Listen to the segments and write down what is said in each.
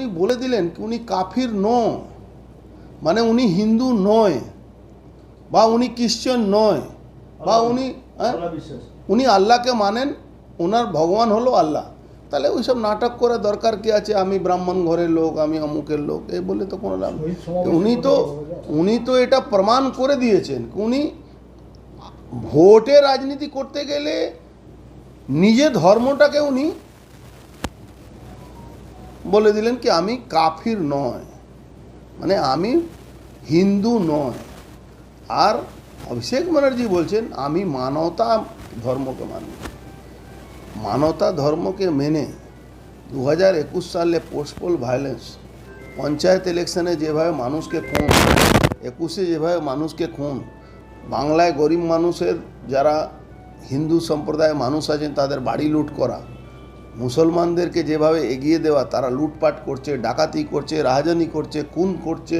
উনি বলে দিলেন উনি কাফির ন মানে উনি হিন্দু নয়। বা উনি খ্রিশ্চান নয়। বা উনি হ্যাঁ? উনি আল্লাহকে মানেন ওনার ভগবান হলো আল্লাহ। তাহলে ওইসব নাটক করে দরকার কি আছে? আমি ব্রাহ্মণ ঘরের লোক আমি অমুকের লোক এই বলে তো কোনো লাভ। উনি তো উনি তো এটা প্রমাণ করে দিয়েছেন উনি ভোটে রাজনীতি করতে গেলে নিজে ধর্মটাকে উনি বলে দিলেন কি, আমি কাফির নয় মানে আমি হিন্দু নয়। আর অভিষেক ব্যানার্জি বলছেন, আমি মানবতা ধর্মকে মানি। মানবতা ধর্মকে মেনে দু হাজার একুশ সালে পোস্টপোল ভায়োলেন্স, পঞ্চায়েত ইলেকশনে যেভাবে মানুষকে খুন, একুশে যেভাবে মানুষকে খুন, বাংলায় গরিব মানুষের যারা হিন্দু সম্প্রদায়ের মানুষ আছেন, তাদের বাড়ি লুট করা মুসলমানদেরকে যেভাবে এগিয়ে দেওয়া, তারা লুটপাট করছে, ডাকাতি করছে, রাহাজানি করছে, খুন করছে,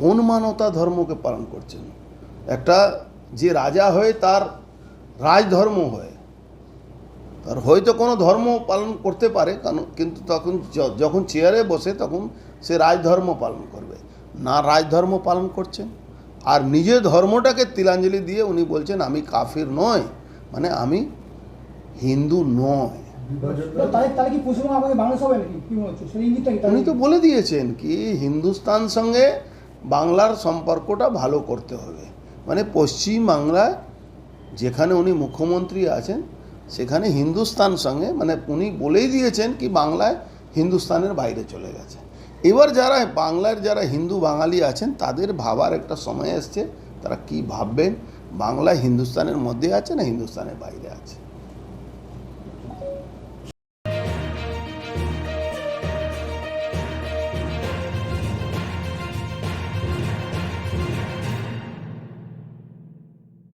কোন মানবতা ধর্মকে পালন করছেন একটা যে রাজা হয়ে তার রাজধর্ম হয়, তার হয়তো কোনো ধর্ম পালন করতে পারে, কারণ কিন্তু তখন যখন চেয়ারে বসে তখন সে রাজধর্ম পালন করবে। না রাজধর্ম পালন করছেন? আর নিজের ধর্মটাকে তিলাঞ্জলি দিয়ে উনি বলছেন, আমি কাফির নয়। মানে আমি হিন্দু নয়। উনি তো বলে দিয়েছেন কি হিন্দুস্তান সঙ্গে বাংলার সম্পর্কটা ভালো করতে হবে। মানে পশ্চিম বাংলায় যেখানে উনি মুখ্যমন্ত্রী আছেন সেখানে হিন্দুস্তান সঙ্গে মানে উনি বলেই দিয়েছেন কি বাংলায় হিন্দুস্তানের বাইরে চলে গেছে। এবার যারা বাংলার যারা হিন্দু বাঙালি আছেন তাদের ভাবার একটা সময় এসছে। তারা কি ভাববেন? বাংলা হিন্দুস্তানের মধ্যে আছে না হিন্দুস্তানের বাইরে আছে?